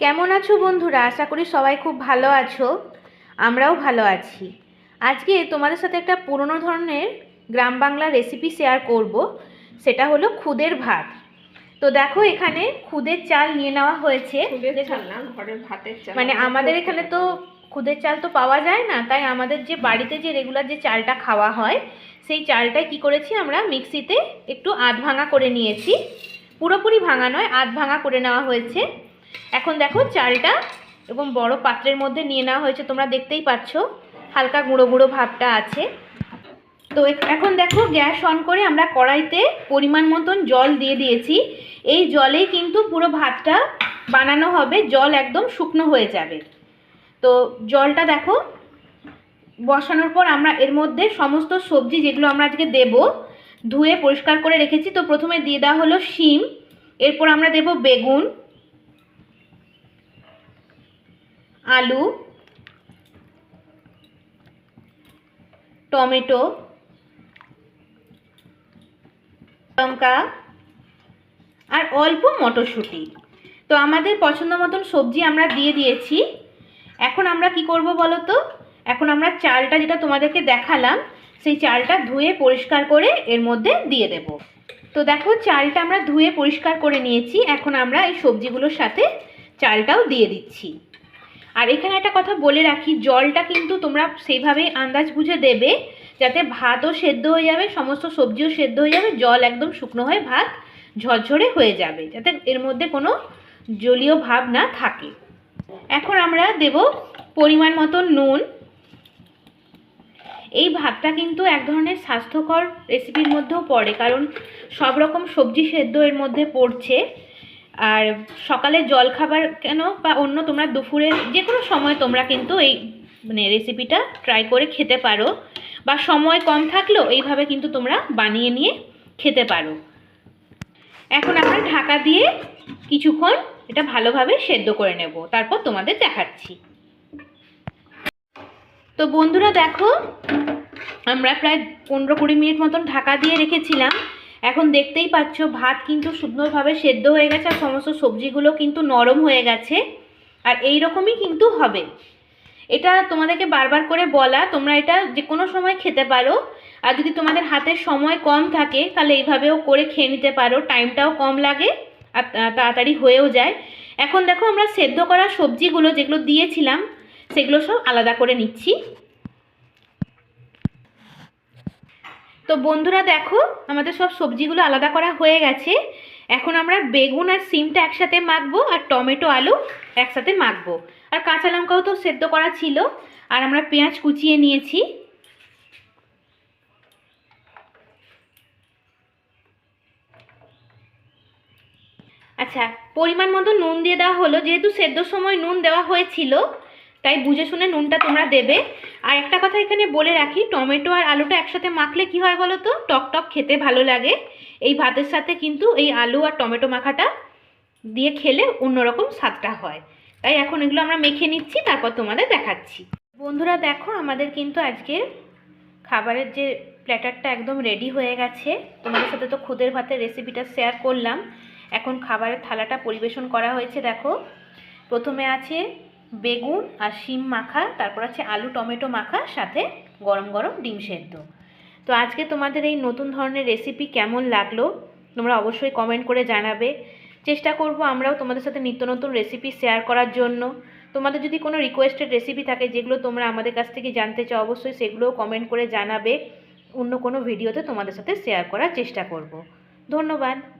কেমন আছো বন্ধুরা? আশা করি সবাই খুব ভালো আছো। আমরাও ভালো আছি। আজকে তোমাদের সাথে একটা পুরনো ধরনের গ্রাম বাংলা রেসিপি শেয়ার করব। সেটা হলো খুদের ভাত। তো দেখো এখানে খুদের চাল নিয়ে নেওয়া হয়েছে। মানে আমাদের এখানে তো খুদের চাল তো পাওয়া যায় না তাই আমাদের যে বাড়িতে যে রেগুলার যে চালটা খাওয়া হয় সেই চালটাই কি করেছি আমরা মিক্সিতে একটু আধ ভাঙা করে নিয়েছি। পুরোপুরি ভাঙা নয় আধ ভাঙা করে নেওয়া হয়েছে। এখন দেখো চালটা এবং বড় পাত্রের মধ্যে নিয়ে নেওয়া হয়েছে, তোমরা দেখতেই পাচ্ছ। হালকা গুঁড়ো গুঁড়ো ভাবটা আছে। তো এখন দেখো গ্যাস অন করে আমরা কড়াইতে পরিমাণ মতন জল দিয়ে দিয়েছি। এই জলেই কিন্তু পুরো ভাতটা বানানো হবে, জল একদম শুকনো হয়ে যাবে। তো জলটা দেখো, বসানোর পর আমরা এর মধ্যে সমস্ত সবজি যেগুলো আমরা আজকে দেব, ধুয়ে পরিষ্কার করে রেখেছি। তো প্রথমে দিয়ে দেওয়া হলো শিম, এরপর আমরা দেব বেগুন আলু, টমেটো, লঙ্কা, আর অল্প মটরশুঁটি। তো আমাদের পছন্দ মতন সবজি আমরা দিয়ে দিয়েছি। এখন আমরা কি করব বলো তো? এখন আমরা চালটা যেটা তোমাদেরকে দেখালাম, সেই চালটা ধুয়ে পরিষ্কার করে এর মধ্যে দিয়ে দেব। তো দেখো, চালটা আমরা ধুয়ে পরিষ্কার করে নিয়েছি। এখন আমরা এই সবজিগুলোর সাথে চালটাও দিয়ে দিচ্ছি। আর এখানে একটা কথা বলে রাখি, জলটা কিন্তু তোমরা সেইভাবেই আন্দাজ বুঝে দেবে যাতে ভাতও সেদ্ধ হয়ে যাবে, সমস্ত সবজিও সেদ্ধ হয়ে যাবে, জল একদম শুকনো হয়ে ভাত ঝরঝরে হয়ে যাবে, যাতে এর মধ্যে কোনো জলীয় ভাব না থাকে। এখন আমরা দেব পরিমাণ মতো নুন। এই ভাতটা কিন্তু এক ধরনের স্বাস্থ্যকর রেসিপির মধ্যেও পড়ে, কারণ সব রকম সবজি সেদ্ধ এর মধ্যে পড়ছে। আর সকালে জল খাবার কেন বা অন্য তোমরা দুপুরে যে কোনো সময় তোমরা কিন্তু এই মানে রেসিপিটা ট্রাই করে খেতে পারো বা সময় কম থাকলেও এইভাবে কিন্তু তোমরা বানিয়ে নিয়ে খেতে পারো। এখন আমরা ঢাকা দিয়ে কিছুক্ষণ এটা ভালোভাবে সেদ্ধ করে নেব, তারপর তোমাদের দেখাচ্ছি। তো বন্ধুরা দেখো, আমরা প্রায় পনেরো কুড়ি মিনিট মতন ঢাকা দিয়ে রেখেছিলাম। এখন দেখতেই পাচ্ছ, ভাত কিন্তু সুন্দরভাবে সেদ্ধ হয়ে গেছে আর সমস্ত সবজিগুলো কিন্তু নরম হয়ে গেছে। আর এই রকমই কিন্তু হবে। এটা তোমাদেরকে বারবার করে বলা, তোমরা এটা যে কোনো সময় খেতে পারো। আর যদি তোমাদের হাতে সময় কম থাকে, তাহলে এইভাবেও করে খেয়ে নিতে পারো। টাইমটাও কম লাগে আর তাড়াতাড়ি হয়েও যায়। এখন দেখো আমরা সেদ্ধ করা সবজিগুলো যেগুলো দিয়েছিলাম, সেগুলো সব আলাদা করে নিচ্ছি। তো বন্ধুরা দেখো, আমাদের সব সবজিগুলো আলাদা করা হয়ে গেছে। এখন আমরা বেগুন আর সিমটা একসাথে মাখবো আর টমেটো, আলু একসাথে মাখবো। আর কাঁচা লঙ্কাও তো সেদ্ধ করা ছিল। আর আমরা পেঁয়াজ কুচিয়ে নিয়েছি। আচ্ছা পরিমাণ মতো নুন দিয়ে দেওয়া হলো। যেহেতু সেদ্ধর সময় নুন দেওয়া হয়েছিল, তাই বুঝে শুনে নুনটা তোমরা দেবে। আর একটা কথা এখানে বলে রাখি, টমেটো আর আলুটা একসাথে মাখলে কি হয় বলো তো? টক টক খেতে ভালো লাগে। এই ভাতের সাথে কিন্তু এই আলু আর টমেটো মাখাটা দিয়ে খেলে অন্যরকম স্বাদটা হয়। তাই এখন এগুলো আমরা মেখে নিচ্ছি, তারপর তোমাদের দেখাচ্ছি। বন্ধুরা দেখো, আমাদের কিন্তু আজকে খাবারের যে প্ল্যাটারটা একদম রেডি হয়ে গেছে। তোমাদের সাথে তো খুদের ভাতের রেসিপিটা শেয়ার করলাম। এখন খাবারের থালাটা পরিবেশন করা হয়েছে, দেখো। প্রথমে আছে বেগুন আর শিম মাখা, তারপর আছে আলু টমেটো মাখা, সাথে গরম গরম ডিম সেদ্ধ। তো আজকে তোমাদের এই নতুন ধরনের রেসিপি কেমন লাগল, তোমরা অবশ্যই কমেন্ট করে জানাবে। চেষ্টা করব আমরাও তোমাদের সাথে নিত্য নতুন রেসিপি শেয়ার করার জন্য। তোমাদের যদি কোনো রিকোয়েস্টেড রেসিপি থাকে, যেগুলো তোমরা আমাদের কাছ থেকে জানতে চাও, অবশ্যই সেগুলোও কমেন্ট করে জানাবে। অন্য কোনো ভিডিওতে তোমাদের সাথে শেয়ার করার চেষ্টা করব। ধন্যবাদ।